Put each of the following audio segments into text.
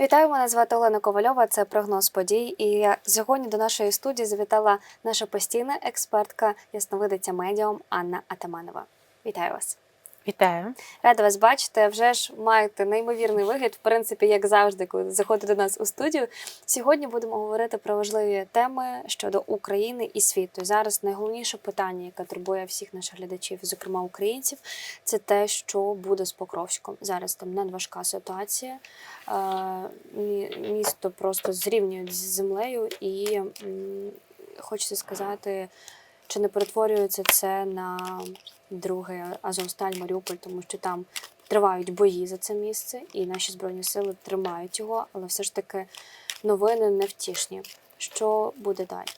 Вітаю, мене звати Олена Ковальова. Це прогноз подій. І я сьогодні до нашої студії завітала наша постійна експертка, ясновидиця медіум Анна Атаманова. Вітаю вас. Вітаю. Рада вас бачити. Вже ж маєте неймовірний вигляд, в принципі, як завжди, коли заходите до нас у студію. Сьогодні будемо говорити про важливі теми щодо України і світу. Зараз найголовніше питання, яке турбує всіх наших глядачів, зокрема українців, це те, що буде з Покровськом. Зараз там надважка ситуація. Е, Місто просто зрівнюють з землею, і хочеться сказати, чи не перетворюється це на другий Азовсталь Маріуполь, тому що там тривають бої за це місце, і наші збройні сили тримають його, але все ж таки новини невтішні. Що буде далі?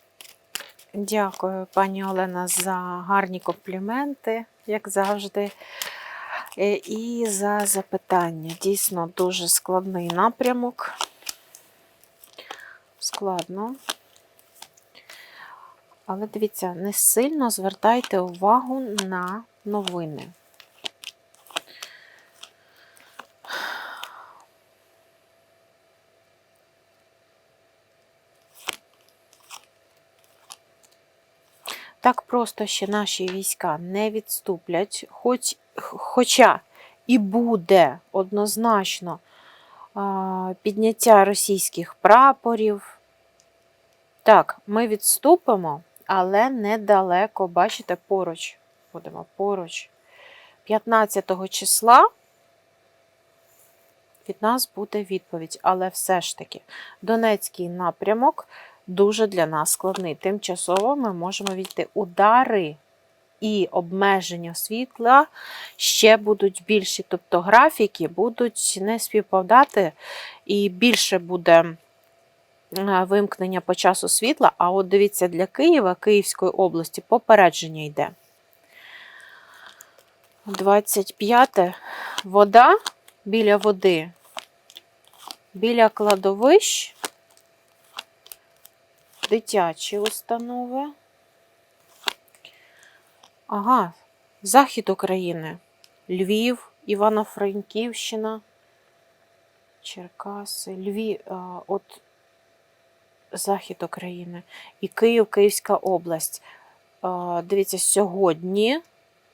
Дякую, пані Олена, за гарні компліменти, як завжди. Е, І за запитання. Дійсно дуже складний напрямок. Складно. Але дивіться, не сильно звертайте увагу на новини. Так просто ще наші війська не відступлять, хоч, хоча і буде однозначно підняття російських прапорів. Так, ми відступимо, але недалеко, бачите, поруч. Будемо поруч. 15 числа від нас буде відповідь, але все ж таки Донецький напрямок дуже для нас складний. Тимчасово ми можемо відійти удари і обмеження світла ще будуть більші. Тобто графіки будуть не співпадати, і більше буде вимкнення по часу світла. А от дивіться, для Києва, Київської області, попередження йде. 25 вода біля води, біля кладовищ дитячі установи. Ага, захід України. Львів, Івано-Франківщина, Черкаси, Львів, от захід України. І Київ, Київська область. Дивіться, сьогодні,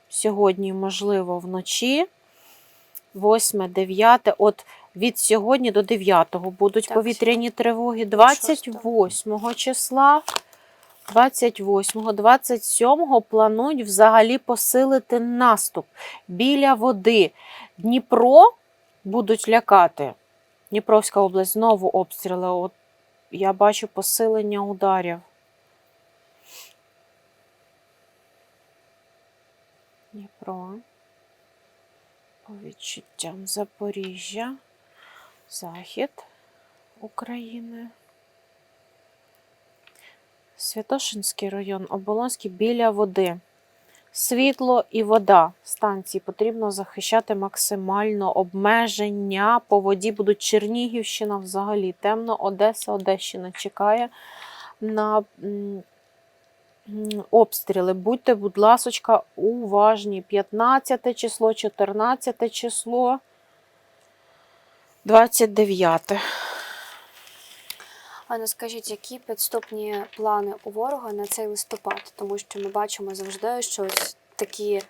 сьогодні, можливо, вночі, 8, 9, от від сьогодні до 9 будуть Так, повітряні тривоги. 28 числа, 28, 27 планують взагалі посилити наступ біля води. Дніпро будуть лякати. Дніпровська область знову обстріли. От я бачу посилення ударів. Дніпро. По відчуттям Запоріжжя, Захід України. Святошинський район, Оболонський біля води. Світло і вода станції потрібно захищати максимально обмеження. По воді будуть Чернігівщина взагалі. Темно, Одеса, Одещина чекає на обстріли. Будьте, будь ласочка, уважні. 15 число, 14 число, 29. Анна, скажіть, які підступні плани у ворога на цей листопад? Тому що ми бачимо завжди, що ось такі,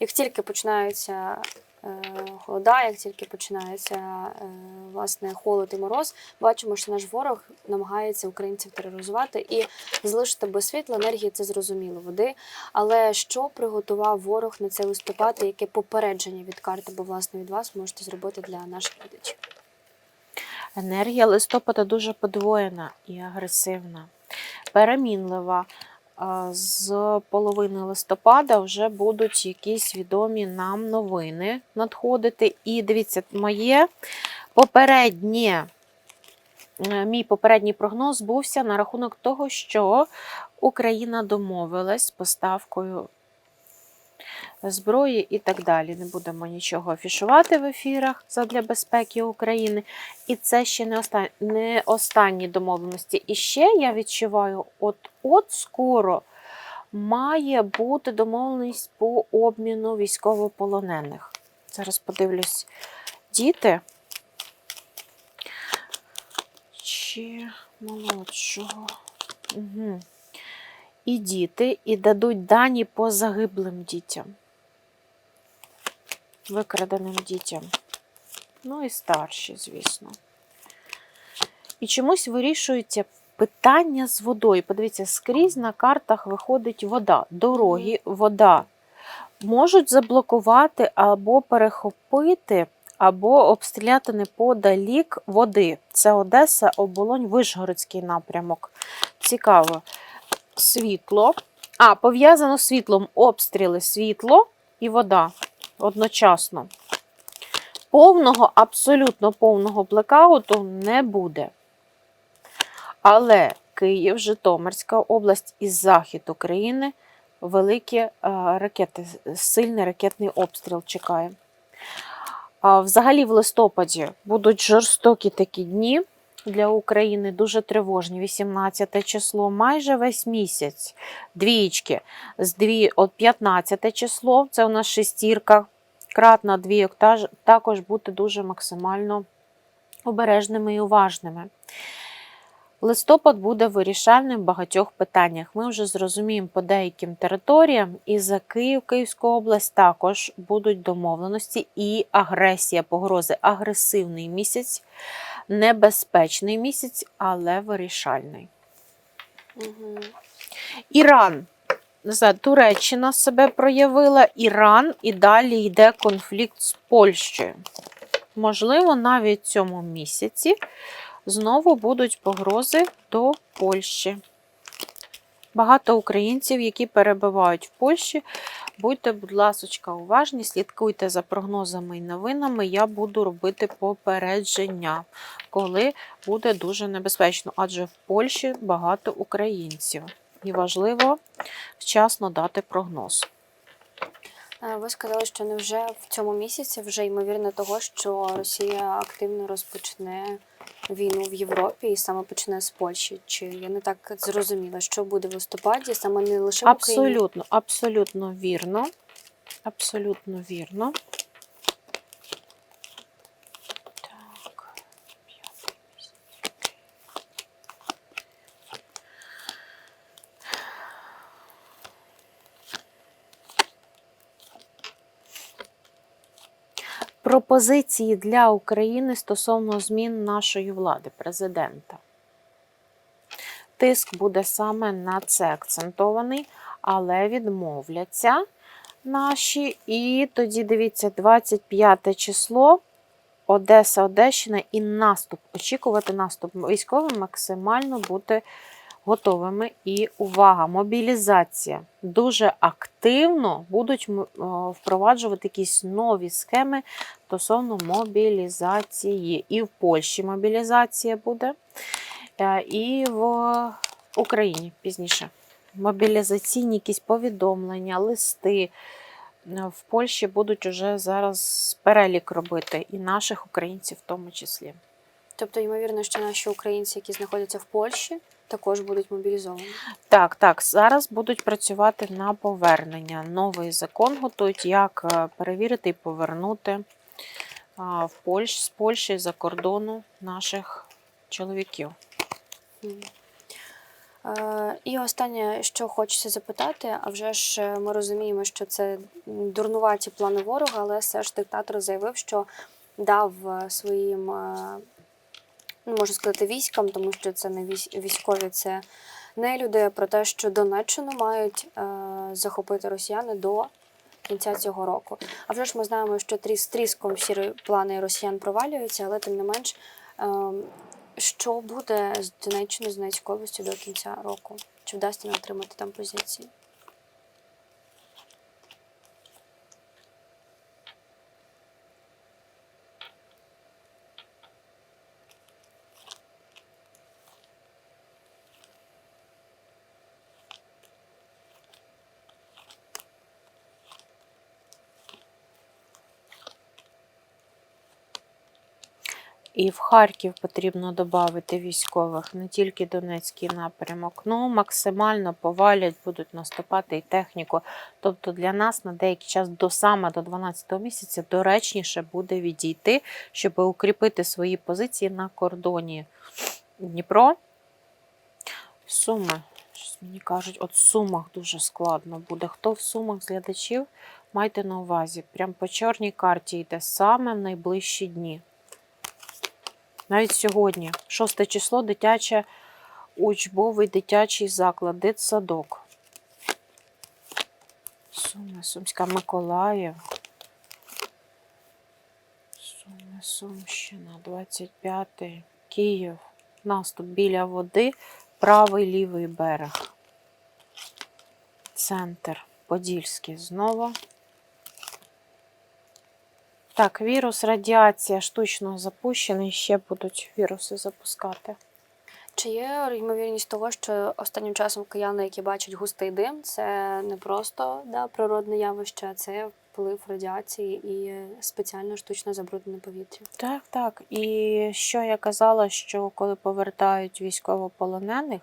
як тільки починаються е, холода, як тільки починається е, власне холод і мороз, бачимо, що наш ворог намагається українців тероризувати і залишити без світла енергії, це зрозуміло води. Але що приготував ворог на цей листопад, і яке попередження від карти, бо власне від вас можете зробити для наших глядачів? Енергія листопада дуже подвоєна і агресивна, перемінлива. З половини листопада вже будуть якісь відомі нам новини надходити. І дивіться, моє попереднє, е, мій попередній прогноз бувся на рахунок того, що Україна домовилась з поставкою зброї і так далі. Не будемо нічого афішувати в ефірах задля безпеки України. І це ще не останні, не останні домовленості. І ще я відчуваю, от-от скоро має бути домовленість по обміну військовополонених. Зараз подивлюсь, діти. ще молодшого. Угу. І діти, і дадуть дані по загиблим дітям. Викраденим дітям. Ну і старші, звісно. І чомусь вирішується питання з водою. Подивіться, скрізь на картах виходить вода, дороги, вода. Можуть заблокувати або перехопити, або обстріляти неподалік води. Це Одеса, Оболонь, Вишгородський напрямок. Цікаво. Світло. А, пов'язано з світлом обстріли, світло і вода одночасно. Повного, абсолютно повного блекауту не буде. Але Київ, Житомирська область і захід України великі е, ракети, сильний ракетний обстріл чекає. Взагалі, в листопаді будуть жорстокі такі дні для України, дуже тривожні. 18 число, майже весь місяць. Двієчки. З дві, от 15 число, це у нас шестірка, кратна двійок, та- також бути дуже максимально обережними і уважними. Листопад буде вирішальним в багатьох питаннях. Ми вже зрозуміємо по деяким територіям, і за Київ, Київську область також будуть домовленості і агресія, погрози. Агресивний місяць, небезпечний місяць, але вирішальний. Угу. Іран. Туреччина себе проявила, Іран і далі йде конфлікт з Польщею. Можливо, навіть в цьому місяці знову будуть погрози до Польщі. Багато українців, які перебувають в Польщі, будьте, будь ласка, уважні, слідкуйте за прогнозами і новинами. Я буду робити попередження, коли буде дуже небезпечно, адже в Польщі багато українців. І важливо вчасно дати прогноз. Ви сказали, що не вже в цьому місяці вже ймовірно того, що Росія активно розпочне війну в Європі і саме почне з Польщі. Чи я не так зрозуміла, що буде в листопаді, саме не лише в Україні? Абсолютно, абсолютно вірно. Абсолютно вірно. Пропозиції для України стосовно змін нашої влади, президента. Тиск буде саме на це акцентований, але відмовляться наші. І тоді дивіться, 25 число, Одеса, Одещина і наступ. Очікувати наступ. Військовим максимально бути готовими. І увага! Мобілізація. Дуже активно будуть впроваджувати якісь нові схеми стосовно мобілізації. І в Польщі мобілізація буде. Е, І в Україні пізніше. Мобілізаційні якісь повідомлення, листи. Е, В Польщі будуть уже зараз перелік робити, і наших українців в тому числі. Тобто, ймовірно, що наші українці, які знаходяться в Польщі, також будуть мобілізовані. Так, так, зараз будуть працювати на повернення. Новий закон готують, як е, перевірити і повернути в Польщ, з Польщі за кордону наших чоловіків. Е, І останнє, що хочеться запитати, а вже ж е, ми розуміємо, що це дурнуваті плани ворога, але все ж диктатор заявив, що дав своїм, е, ну можу сказати, військам, тому що це не військові, це не люди, про те, що Донеччину мають е, захопити росіяни до кінця цього року. А вже ж ми знаємо, що тріс тріском всі плани росіян провалюються, але тим не менш. ем, що буде з Донеччиною, з Донецькою областю до кінця року? Чи вдасться нам отримати там позиції? І в Харків потрібно додати військових, не тільки Донецький напрямок. Ну, максимально повалять, будуть наступати і техніку. Тобто для нас на деякий час до саме до 12 місяця доречніше буде відійти, щоб укріпити свої позиції на кордоні Дніпро. Суми. Щось мені кажуть, от в сумах дуже складно буде. Хто в сумах з глядачів, майте на увазі. Прям по чорній карті йде саме в найближчі дні. Навіть сьогодні, 6 число, дитяче учбовий дитячий заклад, дитсадок. Суми, Сумська Миколаїв. Суми, Сумщина, 25 Київ. Наступ біля води, правий лівий берег. Центр Подільський знову. Так, вірус, радіація штучно запущений, ще будуть віруси запускати. Чи є ймовірність того, що останнім часом кияни, які бачать густий дим, це не просто да, природне явище, а це вплив радіації і спеціально штучно забруднене повітря? Так, так. І що я казала, що коли повертають військовополонених,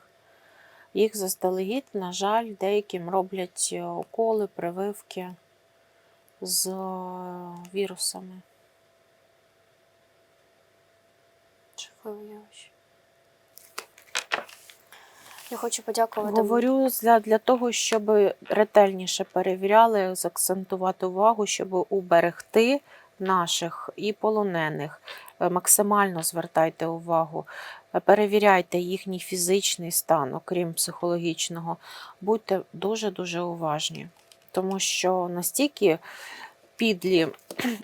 їх заздалегідь, на жаль, деяким роблять уколи, прививки з е, вірусами. Жахливе явище. Я хочу подякувати. Говорю для, для того, щоб ретельніше перевіряли, закцентувати увагу, щоб уберегти наших і полонених. Е, Максимально звертайте увагу, е, перевіряйте їхній фізичний стан, окрім психологічного. Будьте дуже-дуже уважні, тому що настільки підлі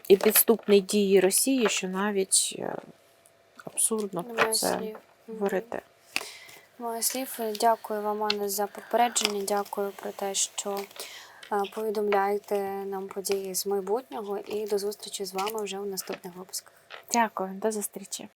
і підступні дії Росії, що навіть е, абсурдно про Немає це слів. Говорити. Немає слів. Дякую вам, Анна, за попередження. Дякую про те, що е, повідомляєте нам події з майбутнього і до зустрічі з вами вже у наступних випусках. Дякую, до зустрічі.